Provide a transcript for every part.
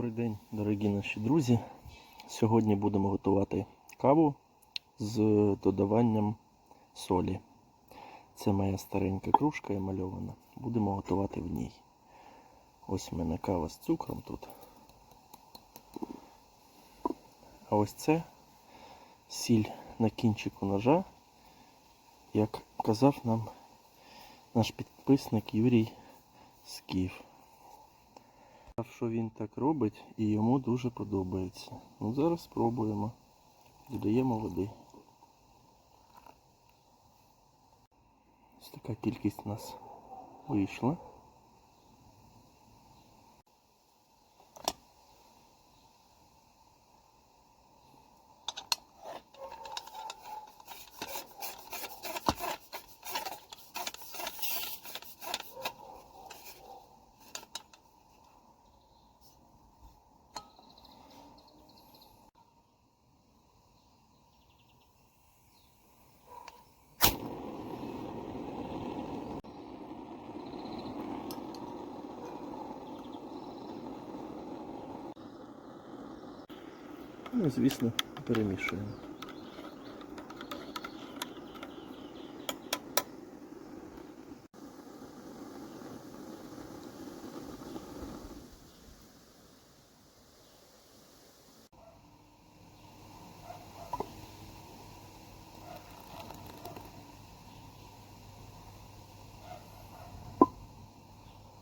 Добрий день, дорогі наші друзі. Сьогодні будемо готувати каву з додаванням солі. Це моя старенька кружка емальована. Будемо готувати в ній. Ось у мене кава з цукром тут. А ось це сіль на кінчику ножа, як казав нам наш підписник Юрій Скіф. Що він так робить і йому дуже подобається. Ну зараз спробуємо. Додаємо води. Ось така кількість у нас вийшла. Ну, звісно, перемішуємо.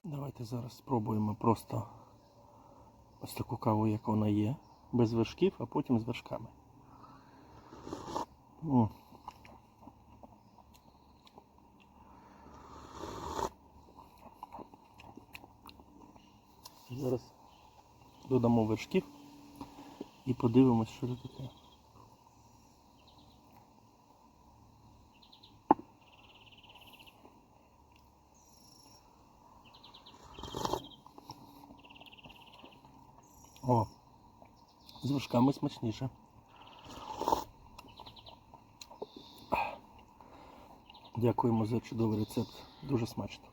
Давайте зараз спробуємо просто ось таку каву, як вона є, без вершків, а потім з вершками. О. Зараз додамо вершків і подивимось, що це таке. О, з вершками смачніше. Дякуємо за чудовий рецепт. Дуже смачно.